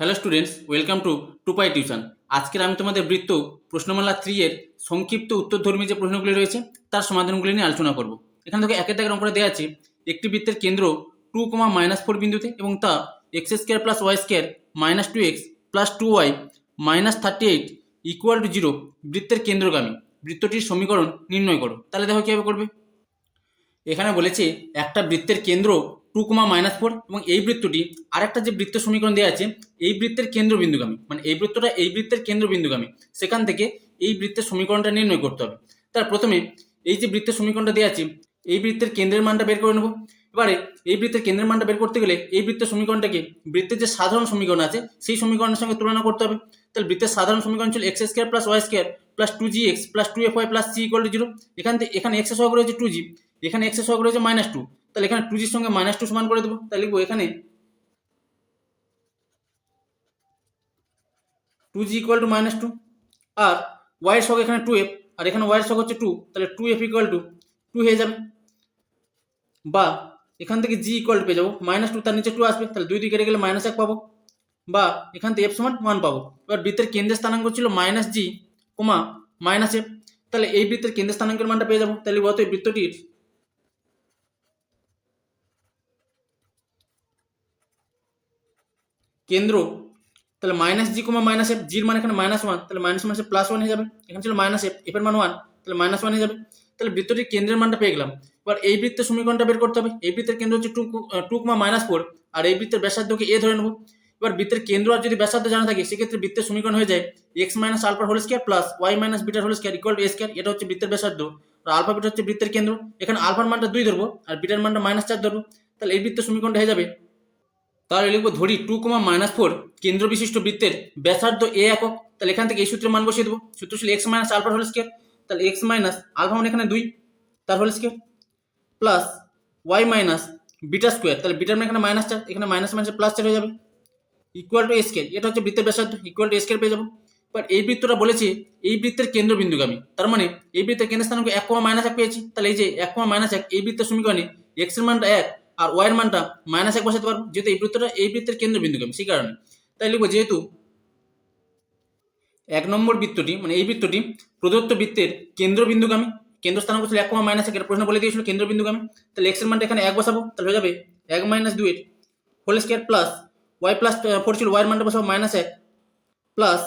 Hello students welcome to Tupai tuition আজকের আমি তোমাদের বৃত্ত প্রশ্নমালা থ্রি এর সংক্ষিপ্ত উত্তরধর্মী যে প্রশ্নগুলি রয়েছে, তার সমাধানগুলি নিয়ে আলোচনা করব। এখান থেকে একের দাগের অঙ্কটা দেওয়া আছে, একটি বৃত্তের কেন্দ্র টু কমা মাইনাস ফোর বিন্দুতে এবং তা x square plus y square minus two x plus two y minus thirty eight equal to zero বৃত্তের কেন্দ্রগামী। বৃত্তটির সমীকরণ নির্ণয় করো। তাহলে দেখো কীভাবে করবে? এখানে বলেছে একটা বৃত্তের কেন্দ্র টু কমা মাইনাস ফোর এবং এই বৃত্তটি আরেকটা যে বৃত্তের সমীকরণ দেওয়া আছে, এই বৃত্তের কেন্দ্রবিন্দুগামী। মানে এই বৃত্তটা এই বৃত্তের কেন্দ্রবিন্দুগামী। সেখান থেকে এই বৃত্তের সমীকরণটা নির্ণয় করতে হবে। তার প্রথমে এই যে বৃত্তের সমীকরণটা দেওয়া আছে, এই বৃত্তের কেন্দ্রের মানটা বের করে নেব। এবারে এই বৃত্তের কেন্দ্রের মানটা বের করতে গেলে এই বৃত্তের সমীকরণটাকে বৃত্তের যে সাধারণ সমীকরণ আছে, সেই সমীকরণের সঙ্গে তুলনা করতে হবে। তাহলে বৃত্তের সাধারণ সমীকরণ ছিল x square plus y square plus two g x plus two f y plus c equal to zero এখান থেকে, এখানে এক্স সহগ রয়েছে টু জি এখানে এক্স সহগ রয়েছে মাইনাস টু তাহলে এখানে টু জির সঙ্গে মাইনাস টু সমান করে দেবো। তাহলে লিখব এখানে two g equal to minus two আর ওয়াইয়ের সঙ্গে এখানে টু এফ আর এখানে ওয়াইয়ের সঙ্গে হচ্ছে টু তাহলে two f equal to two হয়ে যাবে। বা এখান থেকে জি ইকুয়াল পেয়ে যাব। মাইনাস টু তার নিচে টু আসবে, তাহলে দুই দিকে কেটে গেলে মাইনাস এক পাবো। বা এখান থেকে এফ সমান ওয়ান পাবো। এবার বৃত্তের কেন্দ্রের স্থানাঙ্ক ছিল minus g comma minus f তাহলে এই বৃত্তের কেন্দ্রের স্থানাঙ্কের মানটা পেয়ে যাব। তাহলে বলতো এই বৃত্তটির কেন্দ্র, তাহলে minus g comma minus f জির মানে এখানে মাইনাস ওয়ান তাহলে মাইনাস মাইনাসে প্লাস ওয়ান হয়ে যাবে। এখানে ছিল মাইনাস এফ এফের মান ওয়ান তাহলে মাইনাস ওয়ান হয়ে যাবে। তাহলে বৃত্তটির কেন্দ্রের মানটা পেয়ে গেলাম। এবার এই বৃত্তের সমীকরণটা বের করতে হবে। এই বৃত্তের কেন্দ্র হচ্ছে two two comma minus four আর এই বৃত্তের ব্যাসার্ধকে এ ধরে নেব। এবার বৃত্তের কেন্দ্র আর যদি ব্যাসার্ধ জানা থাকে, সেক্ষেত্রে বৃত্তের সমীকরণ হয়ে যায় x minus alpha whole square plus y minus bitter whole square equal to a square এটা হচ্ছে বৃত্তের ব্যাসার্ধ। আর আলফা বিটা হচ্ছে বৃত্তের কেন্দ্র। এখানে আলফার মানটা দুই ধরবো, আর বিটার মানটা মাইনাস চার ধরবো। তাহলে এই বৃত্তের সমীকরণটা হয়ে যাবে তাহলে লিখব ধরি টু কমা মাইনাস ফোর কেন্দ্র বিশিষ্ট বৃত্তের ব্যাসার্ধ এ একক। তাহলে এখান থেকে এই সূত্রের মান বসিয়ে দেবো। সূত্র ছিল x minus alpha whole square তাহলে এক্স মাইনাস আলফা মানে এখানে দুই, তার whole square plus y minus beta square তাহলে বিটার মানে এখানে মাইনাস চার, এখানে মাইনাস মাইনাস প্লাস চার হয়ে যাবে। ইকুয়াল টু স্কেয়ার এটা হচ্ছে বৃত্তের ব্যাসার্ধ ইকুয়াল টু স্কেয়ার পেয়ে যাব। বাট এই বৃত্তটা বলেছি এই বৃত্তের কেন্দ্রবিন্দুগামী। তার মানে এই বৃত্তের কেন্দ্র স্থানাঙ্ক এক কমা মাইনাস এক পেয়েছি। তাহলে এই যে এক কমা মাইনাস এক, এই বৃত্তের সমীকরণে এক্সের মানটা এক আর ওয়াই এর মানটা মাইনাস এক বসাতে পারব। যেহেতু এই বৃত্তটা, এই বৃত্তের কেন্দ্রবিন্দুগামী সেই কারণে। তাই লিখব যেহেতু এক নম্বর বৃত্তটি মানে এই বৃত্তটি প্রদত্ত বৃত্তের কেন্দ্রবিন্দুগামী কেন্দ্র স্থানাঙ্ক ছিল এক কমা মাইনাস একের প্রশ্ন বলে দিয়েছিল কেন্দ্রবিন্দুগামী তাহলে এক্সের মানটা এখানে এক বসাবো, তাহলে হয়ে যাবে এক মাইনাস দুই whole square plus y plus four ছিল ওয়াইয়ের মানটা বসাবো মাইনাস এক প্লাস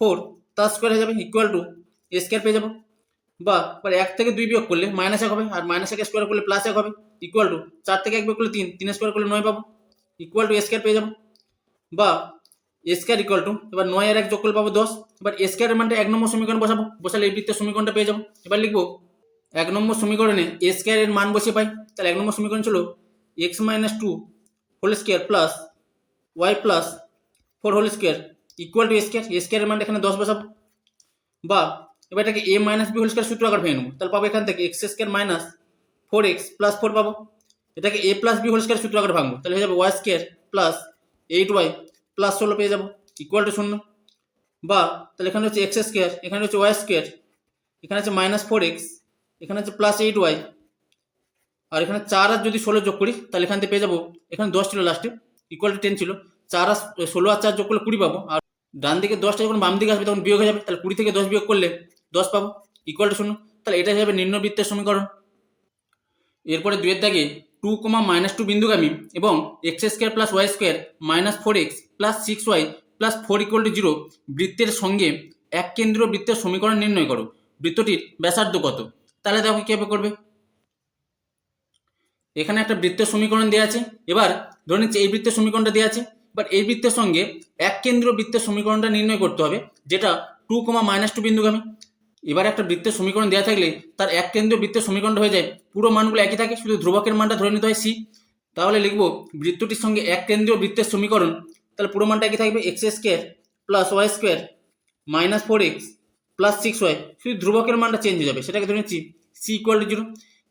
ফোর তার স্কোয়ার হয়ে যাবে ইকুয়াল টু এ স্কোয়ার পেয়ে যাব। বা, এবার এক থেকে দুই বিয়োগ করলে মাইনাস এক হবে, আর মাইনাস এক স্কোয়ার করলে প্লাস এক হবে ইকুয়াল টু চার থেকে এক বিয়োগ করলে তিন তিন স্কোয়ার করলে নয় পাবো ইকুয়াল টু স্কোয়ার পেয়ে যাব। বা স্কোয়ার ইকুয়াল টু এবার নয় আর এক যোগ করলে পাবো দশ, এবার স্কোয়ারের মানটা এক নম্বর সমীকরণ বসাবো, বসালে এই বৃত্তের সমীকরণটা পেয়ে যাব। এবার লিখব, এক নম্বর সমীকরণে স্কোয়ারের মান বসিয়ে পাই, তাহলে এক নম্বর সমীকরণ ছিল x minus two whole square plus y plus four whole square equal to square স্কোয়ারের মান এখানে দশ বসাবো। বা এবার এটাকে a minus b whole square সূত্র আকার ভেঙে নেব। তাহলে পাবো এখান থেকে x square minus four x plus four পাবো। এটাকে a plus b whole square সূত্র আকার ভাঙবো। তাহলে হয়ে যাবে y square plus eight y plus ষোলো পেয়ে যাব। ইকুয়াল টু শূন্য। বা তাহলে এখানে হচ্ছে এক্স স্কোয়ার এখানে হচ্ছে ওয়াই স্কোয়ার এখানে হচ্ছে মাইনাস ফোর এক্স এখানে হচ্ছে প্লাস এইট ওয়াই আর এখানে চার আর যদি ষোলো যোগ করি, তাহলে এখান থেকে পেয়ে যাব, এখানে দশ ছিল লাস্টে ইকুয়াল টু টেন ছিল। চার আর ষোলো আর চার যোগ করলে কুড়ি পাবো। আর ডান দিকে দশটা যখন বাম দিকে আসবে, তখন বিয়োগ হয়ে যাবে। তাহলে কুড়ি থেকে দশ বিয়োগ করলে দশ পাবো ইকুয়াল টু শূন্য। তাহলে এটা হয়ে যাবে নিম্নবৃত্তের সমীকরণ। এরপরে দুয়ের দাগে টু কমা মাইনাস টু বিন্দুগামী এবং x square plus y square minus four x plus six y plus four equal to zero বৃত্তের সঙ্গে এক কেন্দ্রীয় বৃত্তের সমীকরণ নির্ণয় করো। বৃত্তটির ব্যাসার্ধ কত? তাহলে দেখো কীভাবে করবে। এখানে একটা বৃত্তের সমীকরণ দেওয়া আছে। এবার ধরে নিচ্ছে এই বৃত্তের সমীকরণটা দেওয়া আছে। বাট এই বৃত্তের সঙ্গে এক কেন্দ্রীয় বৃত্তের সমীকরণটা নির্ণয় করতে হবে, যেটা টু কমা মাইনাস টু বিন্দুগামী। এবার একটা বৃত্তের সমীকরণ দেওয়া থাকলে তার এক কেন্দ্রীয় বৃত্তের সমীকরণ হয়ে যায়। পুরো মানগুলো একই থাকে, শুধু ধ্রুবকের মানটা ধরে নিতে হয় সি তাহলে লিখব, বৃত্তটির সঙ্গে এক কেন্দ্রীয় বৃত্তের সমীকরণ, তাহলে পুরো মানটা একই থাকবে x square plus y square minus four x plus six y শুধু ধ্রুবকের মানটা চেঞ্জ হয়ে যাবে, সেটাকে ধরে নিচ্ছি সি ইকুয়াল টু জিরো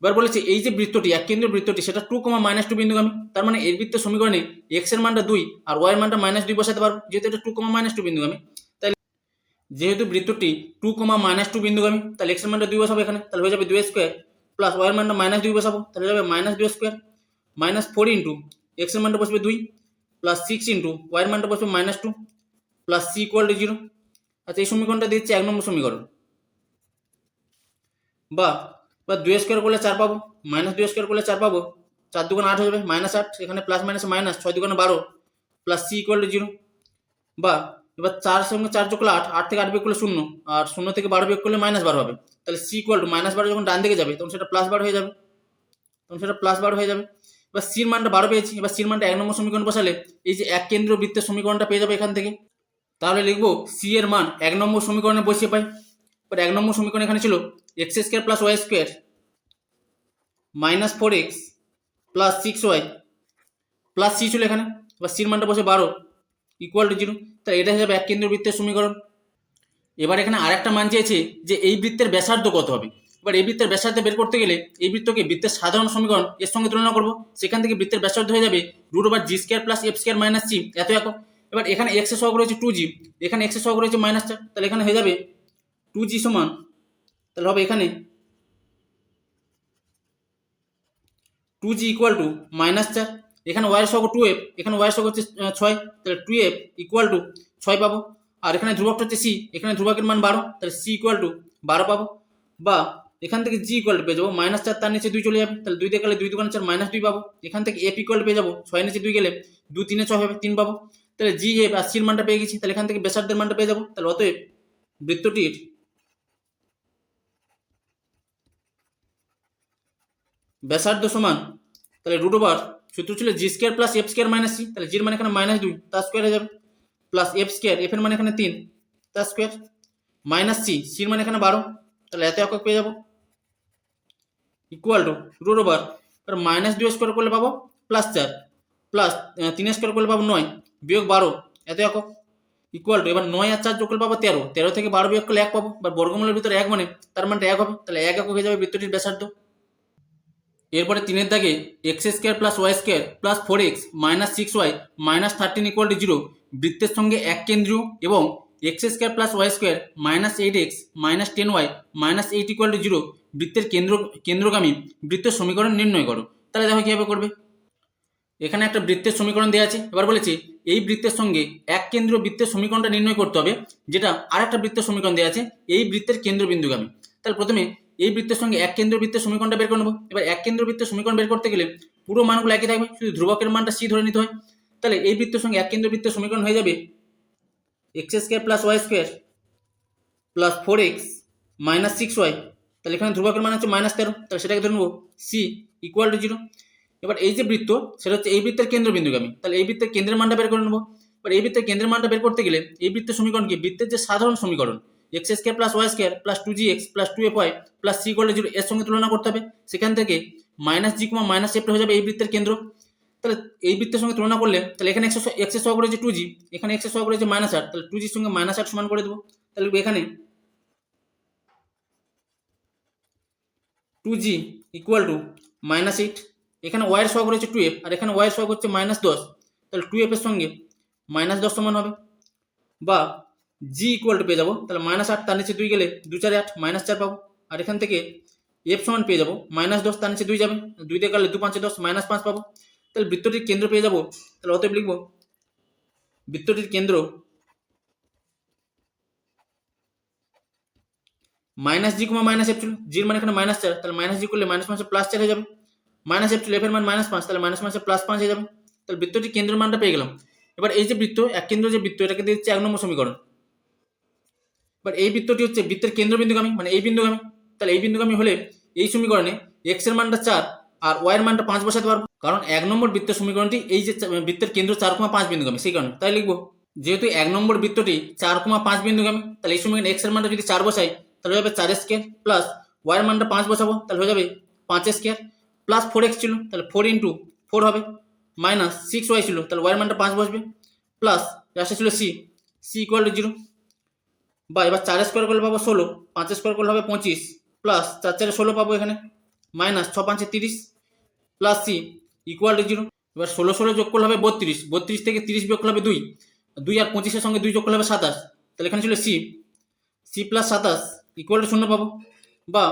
এবার বলেছে, এই যে বৃত্তটি, এক কেন্দ্রীয় বৃত্তটি, সেটা টু কমা মাইনাস টু বিন্দুগামী, তার মানে এই বৃত্তের সমীকরণে এক্সের মানটা দুই আর ওয়াই এর মানটা মাইনাস দুই বসাতে পারব যেহেতু এটা টু কমা মাইনাস টু বিন্দুগামী। যেহেতু বৃত্তটি টু কমা মাইনাস টু বিন্দুগামী, তাহলে এক্স মানটা দুই বসাবো এখানে, তাহলে হয়ে যাবে দুই স্কোয়ার প্লাস ওয়াই মানটা মাইনাস দুই বসাবো, তাহলে যাবে মাইনাস দুই স্কোয়ার মাইনাস ফোর ইন্টু এক্সএন মানটা বসবে দুই প্লাস সিক্স ইন্টু ওয়াইয়ের মানটা বসবে minus two plus c equal to zero আচ্ছা এই সমীকরণটা দিচ্ছে এক নম্বর সমীকরণ। বা বা দুই স্কোয়ার করলে চার পাবো মাইনাস দুই স্কোয়ার করলে চার পাবো, চার দুগুণ আট হয়ে যাবে মাইনাস আট এখানে প্লাস মাইনাস মাইনাস ছয় দুগুণে বারো plus c equal to zero বা এবার চার সঙ্গে চার যোগ করলে আট আট থেকে আট বিয়োগ করলে শূন্য, আর শূন্য থেকে বারো বিয়োগ করলে মাইনাস বারো হবে। তাহলে সি ইকুয়াল টু মাইনাস বারো যখন ডান দিকে যাবে, তখন সেটা প্লাস বারো হয়ে যাবে। তখন সেটা প্লাস বারো হয়ে যাবে। এবার সির মানটা বারো পেয়েছি, এবার সির মানটা এক নম্বর সমীকরণ বসালে এই যে এক কেন্দ্র বৃত্তের সমীকরণটা পেয়ে যাবে এখান থেকে। তাহলে লিখব সি এর মান এক নম্বর সমীকরণে বসিয়ে পাই। এবার এক নম্বর সমীকরণ এখানে ছিল x square plus y square minus four x plus six y plus c ছিল এখানে। এবার সির মানটা বসে বারো ইকুয়াল টু জিরো তাহলে এটা যাবে এক কেন্দ্র বৃত্তের সমীকরণ। এবার এখানে আরেকটা মান চেয়েছে যে এই বৃত্তের ব্যাসার্ধ কত হবে? এবার এই বৃত্তের ব্যাসার্ধ বের করতে গেলে এই বৃত্তকে বৃত্তের সাধারণ সমীকরণ এর সঙ্গে তুলনা করব। সেখান থেকে বৃত্তের ব্যাসার্ধ হয়ে যাবে root over g square plus f square minus g এত একক। এবার এখানে এক্সের সহগ রয়েছে টু জি এখানে এক্সের সহগ রয়েছে মাইনাস চার, তাহলে এখানে হয়ে যাবে টু জি সমান, তাহলে হবে এখানে two g equal to minus চার। এখানে ওয়াইয়ের সহগ টু এফ এখানে ওয়াইয়ের সহগ হচ্ছে ছয়, তাহলে টু এফ ইকুয়াল টু ছয় পাবো। আর এখানে ধ্রুবকটা হচ্ছে সি এখানে ধ্রুবকের মান বারো, তাহলে সি ইকুয়াল টু বারো পাবো। বা এখান থেকে জি ইকুয়াল পেয়ে যাব মাইনাস চার, তার নিচে দুই চলে যাবে, তাহলে দুই দিয়ে গেলে দুই দোকানে চার মাইনাস দুই পাবো। এখান থেকে এফ ইকুয়াল পেয়ে যাব, ছয় নিচে দুই গেলে দু তিনে ছয় হবে, তিন পাবো। তাহলে জি এফ আর সির মানটা পেয়ে গেছি, তাহলে এখান থেকে ব্যাসার্ধের মানটা পেয়ে যাব। তাহলে অতএব বৃত্তটির ব্যাসার্ধ সমান, তাহলে রুট ওভার সূত্র ছিল g square plus f square minus c তাহলে জির মানে এখানে মাইনাস দুই তার স্কোয়ার হয়ে যাবে। প্লাস এফ স্কোয়ার এফ এর মানে এখানে তিন তার স্কোয়ার মাইনাস সি সির মানে এখানে বারো, তাহলে এত একক পেয়ে যাব। Equal to root over minus দুই স্কোয়ার করলে পাবো প্লাস চার প্লাস তিন স্কোয়ার করলে পাবো নয়, বিয়োগ বারো, এত একক। ইকুয়াল টু এবার নয় আর চার যোগ করলে পাবো তেরো তেরো থেকে বারো বিয়োগ করলে এক পাবো, এবার বর্গমূলের ভিতরে এক মানে তার মানটা এক হবে, তাহলে এক একক হয়ে যাবে বৃত্তটির ব্যাসার্ধ। এরপরে তিনের দাগে x square plus y square plus four x minus six y minus thirteen equal to zero বৃত্তের সঙ্গে এক কেন্দ্রীয় এবং x square plus y square minus eight x minus ten y minus eight equal to zero বৃত্তের কেন্দ্র কেন্দ্রগামী বৃত্তের সমীকরণ নির্ণয় করো। তাহলে দেখো কীভাবে করবে? এখানে একটা বৃত্তের সমীকরণ দেওয়া আছে। এবার বলেছে, এই বৃত্তের সঙ্গে এক কেন্দ্র বৃত্তের সমীকরণটা নির্ণয় করতে হবে, যেটা আরেকটা বৃত্তের সমীকরণ দেওয়া আছে, এই বৃত্তের কেন্দ্রবিন্দুগামী। তাহলে প্রথমে এই বৃত্তের সঙ্গে এক কেন্দ্র বৃত্তের সমীকরণটা বের করে নেব। এবার এক কেন্দ্র বৃত্তের সমীকরণ বের করতে গেলে পুরো মানগুলো একই থাকবে, শুধু ধ্রুবকের মানটা সি ধরে নিতে হয়। তাহলে এই বৃত্তের সঙ্গে এক কেন্দ্র বৃত্তের সমীকরণ হয়ে যাবে x square plus y square plus four x minus six y তাহলে এখানে ধ্রুবকের মান হচ্ছে মাইনাস তেরো, তাহলে সেটাকে ধরে নেব সি ইকুয়াল টু জিরো এবার এই যে বৃত্ত, সেটা হচ্ছে এই বৃত্তের কেন্দ্রবিন্দুগামী। তাহলে এই বৃত্তের কেন্দ্রের মানটা বের করে নেব। এবার এই বৃত্তের কেন্দ্রের মানটা বের করতে গেলে এই বৃত্তের সমীকরণ কি? বৃত্তের যে সাধারণ সমীকরণ x square plus y square plus two g x plus two f y plus c করলে জিরো এর সঙ্গে তুলনা করতে হবে। সেখান থেকে মাইনাস জি কুমা মাইনাস এফটা হয়ে যাবে এই বৃত্তের কেন্দ্র। তাহলে এই বৃত্তের সঙ্গে তুলনা করলে তাহলে এখানে একশো এক্সের সহ করেছে টু জি এখানে এক্সের সহ করেছে মাইনাস আট তাহলে টু জির সঙ্গে মাইনাস আট সমান করে দেবো। তাহলে এখানে two g equal to minus eight এখানে ওয়াইয়ের সহগ রয়েছে টু এফ আর এখানে ওয়াইয়ের সহগ হচ্ছে মাইনাস দশ, তাহলে টু এফের সঙ্গে মাইনাস দশ সমান হবে। বা জি ইকুয়াল টু পেয়ে যাব। তাহলে মাইনাস আট তার নিচে দুই গেলে দু চারে আট মাইনাস চার পাবো। আর এখান থেকে এফ সমান পেয়ে যাব। মাইনাস দশ তার নিচে দুই যাবে। দুই দিয়ে গেলে দু পাঁচে দশ মাইনাস পাঁচ পাবো। তাহলে বৃত্তটির কেন্দ্র পেয়ে যাব। তাহলে অতএব লিখব, বৃত্তটির কেন্দ্র minus g comma minus f ছিল জির মানে এখানে মাইনাস চার। তাহলে মাইনাস জি করলে মাইনাস পাঁচে প্লাস চার হয়ে যাবে। মাইনাস এফ ছিল এফের মান মাইনাস পাঁচ। তাহলে মাইনাস পাঁচে প্লাস পাঁচ হয়ে যাবে। তাহলে বৃত্তটির কেন্দ্রের মানটা পেয়ে গেলাম। এবার এই যে বৃত্ত, এক কেন্দ্র যে বৃত্ত, এটাকে দিচ্ছে এক নম্বর সমীকরণ। এবার এই বৃত্তটি হচ্ছে বৃত্তের কেন্দ্রবিন্দুগামী মানে এই বিন্দুগামী। তাহলে এই বিন্দুগামী হলে এই সমীকরণে এক্সের মানটা চার আর ওয়াই এর মানটা পাঁচ বসাতে পারব। কারণ এক নম্বর বৃত্তের সমীকরণটি এই যে বৃত্তের কেন্দ্র চার কমা পাঁচ বিন্দুগামী, সেই কারণে। তাই লিখব, যেহেতু এক নম্বর বৃত্তটি চার কমা পাঁচ বিন্দুগামী, তাহলে এই সমীকরণে এক্সের মানটা যদি চার বসাই, তাহলে হয়ে যাবে চার স্কোয়ার প্লাস ওয়াই এর মানটা পাঁচ বসাবো, তাহলে হয়ে যাবে পাঁচ স্কোয়ার প্লাস ফোর এক্স ছিল, তাহলে ফোর ইন্টু ফোর হবে মাইনাস সিক্স ওয়াই ছিল, তাহলে ওয়াই এর মানটা পাঁচ বসবে প্লাস লাস্টে ছিল c c equal to zero বা এবার চার স্কোয়ার করলে পাবো ষোলো, পাঁচ স্কোয়ার করলে হবে পঁচিশ প্লাস চার চারে ষোলো পাবো এখানে মাইনাস ছ পাঁচে তিরিশ plus c equal to zero এবার ষোলো ষোলো যোগ করলে হবে বত্রিশ বত্রিশ থেকে তিরিশ বিয়োগ করলে হবে দুই দুই আর পঁচিশের সঙ্গে দুই যোগ করলে হবে সাতাশ, তাহলে এখানে ছিল সি সি প্লাস সাতাশ ইকুয়াল টু শূন্য পাবো, বা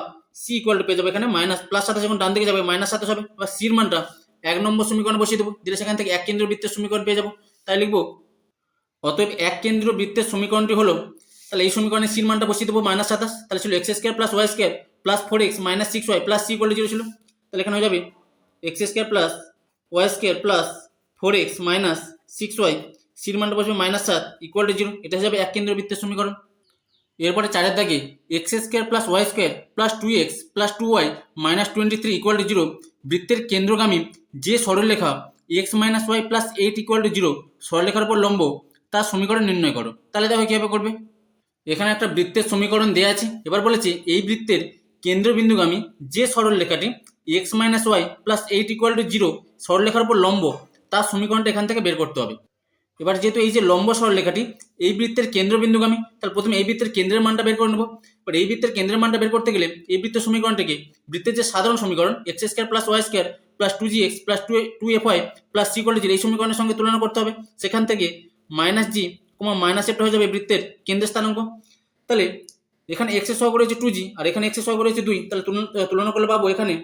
সি ইকুয়াল টু পেয়ে যাবে এখানে মাইনাস প্লাস সাতাশ যখন ডান দিকে যাবে মাইনাস সাতাশ হবে বা সির মানটা এক নম্বর সমীকরণ বসিয়ে দেবো, দিলে সেখান থেকে এক কেন্দ্র বৃত্তের সমীকরণ পেয়ে যাব, তাই লিখব, অতএব এক কেন্দ্র বৃত্তের সমীকরণটি হলো তাহলে এই সমীকরণে সির মানটা বসিয়ে দেবো মাইনাস সাতাশ, তাহলে ছিল x square plus y square plus four x minus six y plus c equal zero ছিল। তাহলে এখানে হয়ে যাবে x square plus y square plus four x minus six y সির মানটা বসবে মাইনাস সাত ইকুয়াল টু জিরো এটা হয়ে যাবে এক কেন্দ্র বৃত্তের সমীকরণ। এরপরে চারের দাগে x square plus y square plus two x plus two y minus twenty three equal to zero বৃত্তের কেন্দ্রগামী যে সরলরেখা x minus y plus eight equal to zero সরলরেখার উপর লম্ব, তার সমীকরণ নির্ণয় করো। তাহলে দেখো কীভাবে করবে? এখানে একটা বৃত্তের সমীকরণ দেওয়া আছে। এবার বলেছে এই বৃত্তের কেন্দ্রবিন্দুগামী যে সরলরেখাটি x minus y plus eight equal to zero সরলরেখার উপর লম্ব, তার সমীকরণটা এখান থেকে বের করতে হবে। এবার যেহেতু এই যে লম্ব সরলরেখাটি, এই বৃত্তের কেন্দ্রবিন্দুগামী, তাহলে প্রথমে এই বৃত্তের কেন্দ্রের মানটা বের করে নেব। এবার এই বৃত্তের কেন্দ্রের মানটা বের করতে গেলে এই বৃত্তের সমীকরণটাকে বৃত্তের যে সাধারণ সমীকরণ x square plus y square plus two g x plus two two f y plus c equal এই সমীকরণের সঙ্গে তুলনা করতে হবে। সেখান থেকে মাইনাস জি কমা মাইনাস এফটা হয়ে যাবে বৃত্তের কেন্দ্রের স্থানাঙ্ক। তাহলে এখানে এক্সের সহগ রয়েছে টু জি আর এখানে এক্সের সহগ রয়েছে দুই। তাহলে তুলনা করলে পাবো এখানে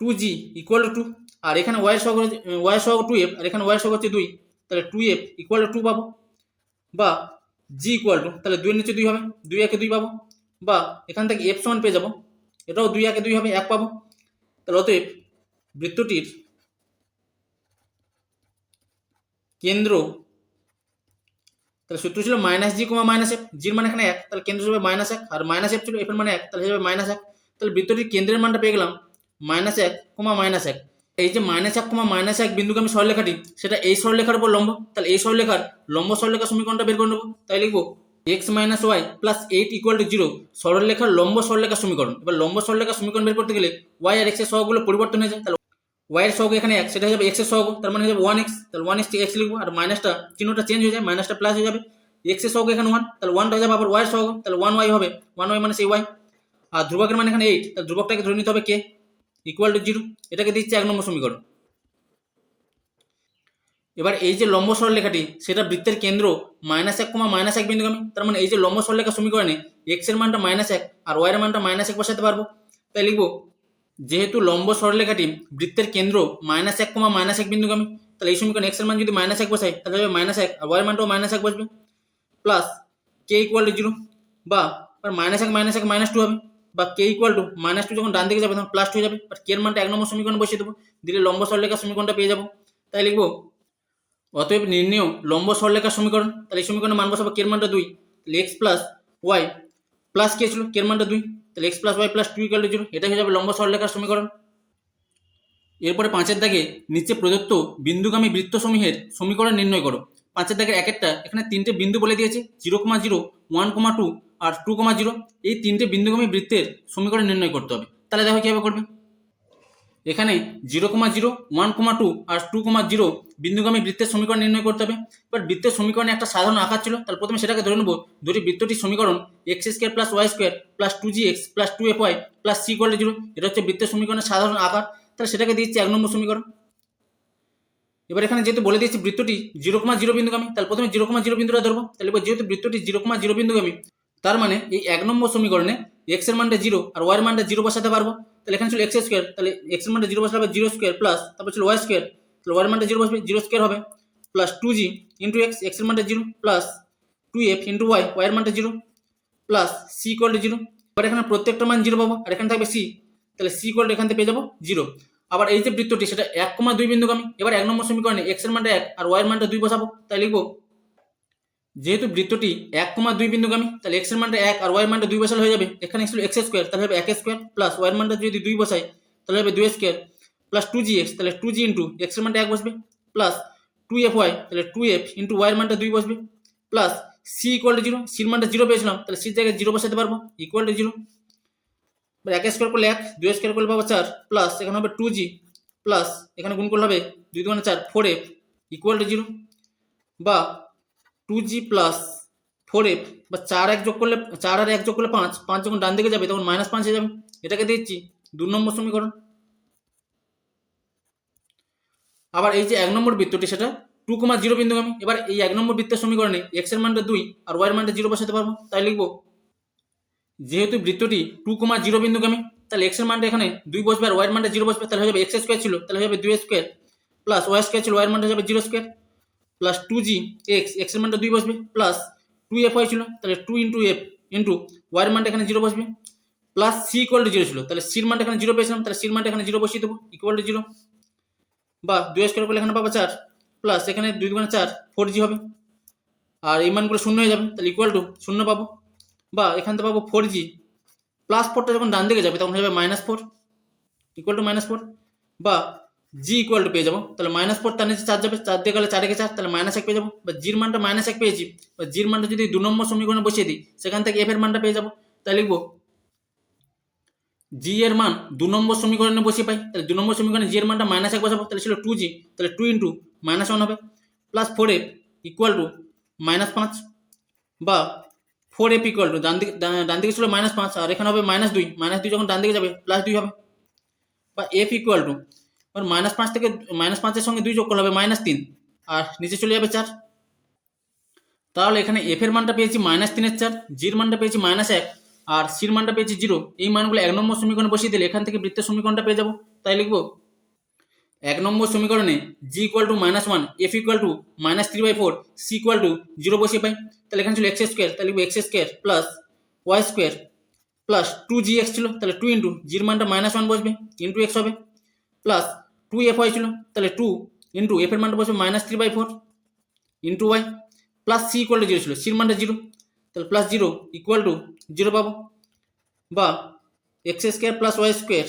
টু জি ইকুয়াল টু আর এখানে ওয়াই সহগ ওয়াই সহগ টু এফ আর এখানে ওয়াই সহগ হচ্ছে দুই। তাহলে টু এফ ইকুয়াল টু পাবো। বা জি ইকুয়াল টু তাহলে দুইয়ের নিচে দুই হবে। দুই একে দুই পাবো। বা এখান থেকে এফ সমান পেয়ে যাব। এটাও দুই একে দুই হবে, এক পাবো। তাহলে অতএব বৃত্তটির কেন্দ্র, তাহলে সূত্র ছিল minus g comma minus f জির মানে এখানে এক, তাহলে কেন্দ্র হিসেবে মাইনাস এক, আর মাইনাস এফ ছিল এফ মানে এক, তাহলে হিসেবে মাইনাস এক। তাহলে বৃত্তটির কেন্দ্রের মানটা পেয়ে গেলাম মাইনাস এক কমা মাইনাস এক। এই যে মাইনাস এক কমা মাইনাস এক বিন্দুগামী সরলরেখাটি, সেটা এই সরলরেখার উপর লম্ব, তাহলে এই সরলরেখার লম্ব সরলরেখা সমীকরণটা বের করে নেব। তাই লিখব x minus y plus eight equal to zero সরলরেখার লম্ব সরলরেখা সমীকরণ। এবার লম্ব সরলরেখা সমীকরণ বের করতে গেলে ওয়াই আর এক্সের সহগুলো পরিবর্তন হয়ে যায়, তাহলে ওয়াইয়ের সহগ এখানে এক সেটা হয়ে যাবে এক্সের সহগ, তার মানে হয়ে যাবে ওয়ান এক্স তাহলে ওয়ান এক্স এক্স লিখব, আর মাইনাসটা চিহ্নটা চেঞ্জ হয়ে যায় মাইনাসটা প্লাস হয়ে যাবে। এক্সের সহগ এখানে ওয়ান তাহলে ওয়ানটা হয়ে যাবে আবার ওয়াইয়ের সহগ, তাহলে ওয়ান ওয়াই হবে ওয়ান ওয়াই মানে সেই ওয়াই আর ধ্রুবকের মানে এখানে এইট তাহলে ধ্রুবকটাকে ধরে নিতে হবে কে ইকুয়াল টু জিরো এটাকে দিচ্ছে এক নম্বর সমীকরণ। এবার এই যে লম্ব সরলরেখাটি সেটা বৃত্তের কেন্দ্র মাইনাস এক কমা মাইনাস এক বিন্দুগামী, তার মানে এই যে লম্ব সরলরেখা সমীকরণে এক্সের মানটা মাইনাস এক, আর ওয়াই মানটা মাইনাস এক বসাতে পারব। তাই লিখব যেহেতু লম্ব সরলরেখাটি বৃত্তের কেন্দ্র মাইনাস এক কমা মাইনাস এক বিন্দুগামী, তাহলে এই সমীকরণ এক্সের মান যদি মাইনাস এক বসাই, তাহলে হবে মাইনাস এক, আর ওয়াই এর মানটাও মাইনাস এক বসবে plus k equal to zero বা মাইনাস এক মাইনাস এক, মাইনাস টু হবে, বা k equal to minus two যখন ডান দিকে যাবে, তখন প্লাস টু হয়ে যাবে বাট কে এর মানটা এক নম্বর সমীকরণ বসিয়ে দেবো, দিলে লম্ব সরলরেখা সমীকরণটা পেয়ে যাব। তাই লিখব, অতএব নির্ণয় লম্ব সরলরেখার সমীকরণ, তাহলে এই সমীকরণে মান বসাবো কের মানটা দুই, তাহলে x plus y plus k ছিল কের মানটা দুই তাহলে x plus y plus two equal zero এটা হয়ে যাবে লম্ব সরলরেখার সমীকরণ। এরপরে পাঁচের দাগে নিচে প্রদত্ত বিন্দুগামী বৃত্তসমূহের সমীকরণ নির্ণয় করো। পাঁচের দাগের এক একটা, এখানে তিনটে বিন্দু বলে দিয়েছে zero comma zero one comma two আর টু কমা জিরো এই তিনটে বিন্দুগামী বৃত্তের সমীকরণ নির্ণয় করতে হবে। তাহলে দেখো কীভাবে করবে? এখানে zero comma zero, one comma two আর টু কমা জিরো বিন্দুগামী বৃত্তের সমীকরণ নির্ণয় করতে হবে। এবার বৃত্তের সমীকরণে একটা সাধারণ আকার ছিল, তাহলে প্রথমে সেটাকে ধরে নেব। ধরি বৃত্তটির সমীকরণ x square plus y square plus two g x plus two f y plus c equal zero এটা হচ্ছে বৃত্তের সমীকরণের সাধারণ আকার। তাহলে সেটাকে দিচ্ছি এক নম্বর সমীকরণ। এবার এখানে যেহেতু বলে দিয়েছি বৃত্তটি জিরো কমা জিরো বিন্দুগামী, তাহলে প্রথমে জিরো কমা জিরো বিন্দুটা ধরবো। তাহলে এবার যেহেতু বৃত্তটি জিরো কমা জিরো বিন্দুগামী, তার মানে এই এক নম্বর সমীকরণে এক্সের মানটা জিরো আর ওয়াই এর মানটা জিরো বসাতে পারব। তাহলে এখানে ছিল এক্স স্কোয়ার তাহলে এক্সের মানটা জিরো বসালে হবে জিরো স্কোয়ার প্লাস তারপর ছিল ওয়াই স্কোয়ার তাহলে ওয়াই এর মানটা জিরো বসবে জিরো স্কোয়ার হবে plus two g into x এক্সের মানটা zero plus two f into y y এর মানটা zero plus c equal to zero এবার এখানে প্রত্যেকটা মান জিরো পাবো, আর এখানে থাকবে সি তাহলে সি ইকুয়াল এখান থেকে পেয়ে যাব জিরো আবার এই যে বৃত্তটি, সেটা এক কমা দুই বিন্দুগামী, এবার এক নম্বর সমীকরণে এক্সের মানটা এক, আর ওয়াই এর মানটা দুই বসাবো, তাই লিখব যেহেতু বৃত্তটি এক কমা দুই বিন্দুগামী, তাহলে এক্সের মানটা এক আর ওয়াই মানটা দুই বসালে হয়ে যাবে। এখানে ছিল এক্স স্কোয়ার তাহলে হবে এক স্কোয়ার প্লাস ওয়াই মানটা যদি দুই বসাই তাহলে হবে দুই square plus two g x তাহলে টু জি ইন্টু এক্সের মানটা এক বসবে। প্লাস টু এফ ওয়াই তাহলে টু এফ ইন্টু ওয়াই মানটা দুই বসবে। Plus c equal to zero সির মানটা জিরো পেয়েছিলাম, তাহলে সির জায়গায় জিরো বসাতে পারব ইকুয়াল টু জিরো এক স্কোয়ার করলে এক, দুই স্কোয়ার করলে পাবো চার প্লাস এখানে হবে টু জি প্লাস এখানে গুণ করলে হবে, দুই দুগুণে চার four f equal to zero বা two g plus four f বা চার এক যোগ করলে, চার আর এক যোগ করলে পাঁচ পাঁচ যখন ডান দিকে যাবে তখন মাইনাস পাঁচ হয়ে যাবে। এটাকে দিচ্ছি দু নম্বর সমীকরণ। আবার এই যে এক নম্বর বৃত্তটি, সেটা টু কমা জিরো বিন্দুগামী এবার এই এক নম্বর বৃত্তের সমীকরণে এক্সের মানটা দুই আর ওয়াই এর মানটা জিরো বসাতে পারব। তাই লিখব, যেহেতু বৃত্তটি টু কমা জিরো বিন্দুগামী তাহলে এক্সের মানটা এখানে দুই বসবে আর ওয়াই এর মানটা জিরো বসবে, তাহলে হয়ে যাবে এক্স স্কোয়ার ছিল, তাহলে হয়ে যাবে দুই স্কোয়ার প্লাস ওয়াই স্কোয়ার ছিল ওয়াই এর মানটা যাবে zero square plus two g x এক্সের মানটা দুই বসবে প্লাস টু এফ ওয়াই ছিল, তাহলে two into f into y এর মানটা এখানে জিরো বসবে plus c equal to zero ছিল, তাহলে সির মানটা এখানে জিরো পেয়েছিলাম, তাহলে সির মানটা এখানে জিরো বসিয়ে দেবো ইকুয়াল টু জিরো বা দুই স্কোয়ার করলে এখানে পাবো চার প্লাস এখানে দুই দুগুণে চার ফোর জি হবে, আর এই মানগুলো শূন্য হয়ে যাবে, তাহলে ইকুয়াল টু শূন্য পাবো, বা এখান থেকে পাবো ফোর জি প্লাস ফোরটা যখন ডান দিকে যাবে, তখন যাবে minus four equal to minus four বা জি ইকুয়াল টু পেয়ে যাব। তাহলে মাইনাস ফোর তার নিচে চার যাবে। চার দিয়ে গেলে চারে চার, তাহলে মাইনাস এক পেয়ে যাব। বা জির মানটা মাইনাস এক পেয়েছি। বা জির মানটা যদি দু নম্বর সমীকরণে বসিয়ে দিই, সেখান থেকে এফ এর মানটা পেয়ে যাব। তাই লিখব জি এর মান দু নম্বর সমীকরণে বসিয়ে পাই। তাহলে দু নম্বর সমীকরণে জি এর মানটা মাইনাস এক বসাবো। তাহলে ছিল টু জি তাহলে টু ইন্টু মাইনাস ওয়ান হবে। Plus four f equal to minus পাঁচ বা ফোর এফ ইকুয়াল টু ডান দিকে ডান দিকে ছিল মাইনাস পাঁচ, আর এখানে হবে মাইনাস দুই। মাইনাস দুই যখন ডান দিকে যাবে প্লাস দুই হবে। বা এফ ইকুয়াল টু এবার মাইনাস পাঁচ থেকে মাইনাস পাঁচের সঙ্গে দুই যোগ করলে হবে মাইনাস তিন। আর নিচে চলে যাবে চার। তাহলে এখানে এফ এর মানটা পেয়েছি মাইনাস তিনের চার জির মানটা পেয়েছি মাইনাস এক, আর সির মানটা পেয়েছি জিরো এই মানগুলো এক নম্বর সমীকরণে বসিয়ে দিলে এখান থেকে বৃত্তের সমীকরণটা পেয়ে যাব। তাই লিখব, এক নম্বর সমীকরণে g equal to minus one f equal to minus three by four c equal to zero বসিয়ে পাই। তাহলে এখানে ছিল এক্স স্কোয়ার তাহলে লিখব x square plus y square plus two g x ছিল, তাহলে টু ইন্টু জির মানটা মাইনাস ওয়ান বসবে ইন্টু এক্স হবে প্লাস টু এফ ওয়াই ছিল, তাহলে টু ইন্টু এফ এর মানটা বসবে minus three by four into y plus c equal to zero ছিল সির মানটা জিরো তাহলে plus zero equal to zero পাবো, বা x square plus y square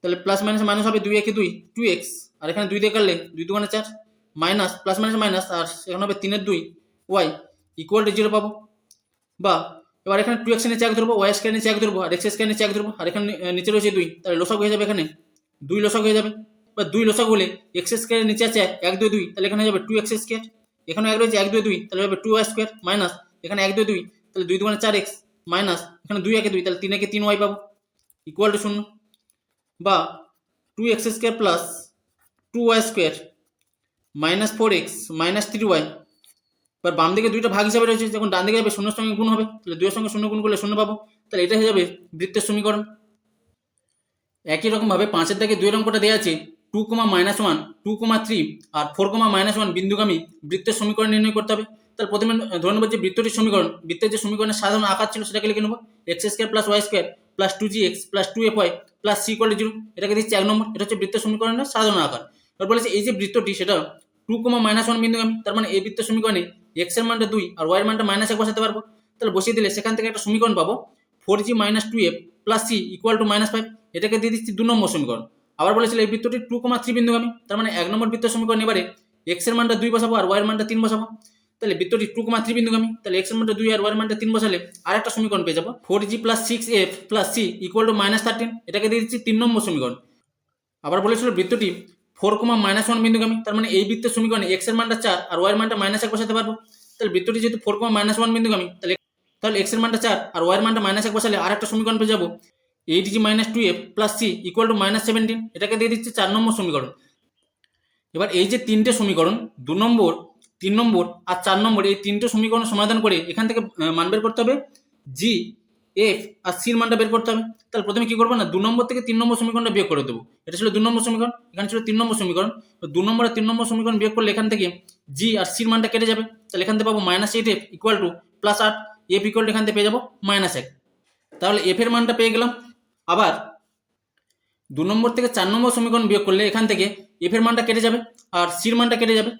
তাহলে প্লাস মাইনাস মাইনাস হবে দুই একে দুই টু এক্স আর এখানে দুই দিয়ে কাটলে দুই দুগুণে চার মাইনাস প্লাস মাইনাস মাইনাস আর এখানে হবে তিনের দুই ওয়াই ইকুয়াল টু জিরো পাবো, বা এবার এখানে টু এক্সের নিচে এক ধরবো ওয়াই স্কোয়ার নিচে এক ধরবো, আর এক্স স্কোয়ার নিচে এক ধরবো, আর এখানে নিচে রয়েছে দুই, তাহলে লোসক হয়ে যাবে এখানে, দুই লোসক হয়ে যাবে বা দুই লোসক হলে এক্স স্কোয়ারের নিচে আছে এক দুই দুই, তাহলে এখানে যাবে টু এক্স স্কোয়ার এখানে এক রয়েছে এক দুই দুই, তাহলে হবে টু ওয়াই স্কোয়ার মাইনাস এখানে এক দুই দুই, তাহলে দুই দুগুণে চার এক্স মাইনাস এখানে দুই একে দুই, তাহলে তিন একে তিন ওয়াই পাবো। ইকুয়াল টু শূন্য। বা two x square plus two y square minus four x minus three y এবার বাম দিকে দুইটা ভাগ হিসাবে রয়েছে, যখন ডান দিকে যাবে শূন্যের সঙ্গে গুণ হবে, তাহলে দুইয়ের সঙ্গে শূন্য গুণ করলে শূন্য পাবো, তাহলে এটা হয়ে যাবে বৃত্তের সমীকরণ। একই রকমভাবে পাঁচের দাগে দুই অঙ্কটা দেওয়া আছে two comma minus one two comma three আর ফোর কমা মাইনাস ওয়ান বিন্দুগামী বৃত্তের সমীকরণ নির্ণয় করতে হবে। তাহলে প্রথমে ধরে নেব যে বৃত্তটির সমীকরণ, বৃত্তের যে সমীকরণের সাধারণ আকার ছিল সেটাকে লিখে নেব। X square plus y square plus two g x plus two f y plus c equal zero এটাকে দিচ্ছে এক নম্বর, এটা হচ্ছে বৃত্তের সমীকরণের সাধারণ আকার। এবার বলেছে এই যে বৃত্তটি, সেটা টু কমা মাইনাস ওয়ান বিন্দুগামী, তার মানে এই বৃত্তের সমীকরণে এক্সের মানটা দুই আর ওয়াই এর মানটা মাইনাস এক বসাতে পারব। তাহলে বসিয়ে দিলে সেখান থেকে একটা সমীকরণ পাবো four g minus two f plus c equal to minus five এটাকে দিয়ে দিচ্ছি দু নম্বর সমীকরণ। আবার বলেছিল এই বৃত্তটি টু কমা থ্রি বিন্দুগামী। তার মানে এক নম্বর বৃত্তের সমীকরণ এবারে এক্সের মানটা দুই বসাবো আর ওয়াই এর মানটা তিন বসাবো। তাহলে বৃত্তটি টু কমা থ্রি বিন্দুগামী। তাহলে এক্সের মানটা দুই আর ওয়াই এর মানটা তিন বসালে আর একটা সমীকরণ পেয়ে যাব। Four g plus six f plus c equal to minus thirteen এটাকে দিয়ে দিচ্ছি তিন নম্বর সমীকরণ। আবার বলেছিল বৃত্তটি ফোর কমা মাইনাস ওয়ান বিন্দুগামী। তার মানে এই বৃত্তের সমীকরণে এক্সের মানটা চার আর ওয়াই এর মানটা মাইনাস এক বসাতে পারব। তাহলে বৃত্তটি যেহেতু ফোর কমা মাইনাস ওয়ান বিন্দুগামী, তাহলে তাহলে এক্সের মানটা চার আর ওয়াই এর মানটা মাইনাস এক বসালে আর একটা সমীকরণ পেয়ে যাব। Eight g minus two f plus c equal to minus seventeen এটাকে দিয়ে দিচ্ছে চার নম্বর সমীকরণ। এবার এই যে তিনটে সমীকরণ, দু নম্বর, তিন নম্বর আর চার নম্বর, এই তিনটে সমীকরণ সমাধান করে এখান থেকে মান বের করতে হবে। জি এফ আর সির মানটা বের করতে হবে। তাহলে প্রথমে কি করব না, দু নম্বর থেকে তিন নম্বর সমীকরণটা বিয়োগ করে দেবো। এটা ছিল দু নম্বর সমীকরণ, এখানে ছিল তিন নম্বর সমীকরণ। দু নম্বর আর তিন নম্বর সমীকরণ বিয়োগ করলে এখান থেকে জি আর সির মানটা কেটে যাবে। তাহলে এখান থেকে পাবো minus eight f equal to plus আট এফ ইকুয়াল টু এখান থেকে পেয়ে যাব মাইনাস এক। তাহলে এফ এর মানটা পেয়ে গেলাম। আবার দু নম্বর থেকে চার নম্বর সমীকরণ বিয়োগ করলে এখান থেকে এফ এর মানটা কেটে যাবে আর সির মানটা কেটে যাবে।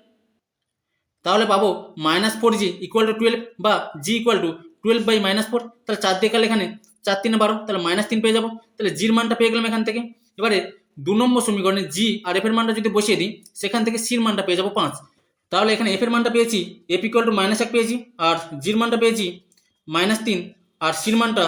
তাহলে পাবো minus four g equal to twelve বা g equal to twelve by minus four তাহলে চার দিয়ে কালে এখানে চার তিনে বারো, তাহলে মাইনাস তিন পেয়ে যাব। তাহলে জির মানটা পেয়ে গেলাম এখান থেকে। এবারে দু নম্বর সমীকরণে জি আর এফ এর মানটা যদি বসিয়ে দিই, সেখান থেকে সির মানটা পেয়ে যাব পাঁচ। তাহলে এখানে এফ এর মানটা পেয়েছি এফ ইকুয়াল টু মাইনাস এক পেয়েছি, আর জির মানটা পেয়েছি মাইনাস তিন, আর সির মানটা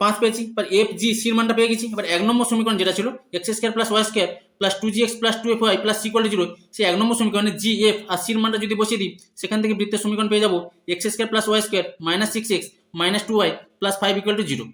পাঁচ পেয়েছি, এবার এফ জি সির মানটা পেয়ে গেছি, এবার এক নম্বর সমীকরণ যেটা ছিল x square plus y square plus two g x plus two f y plus c equal zero সেই এক নম্বর সমীকরণে জি এফ আর সির মানটা যদি বসিয়ে দিই, সেখান থেকে বৃত্তের সমীকরণ পেয়ে যাব x square plus y square minus six x minus two y plus five equal to zero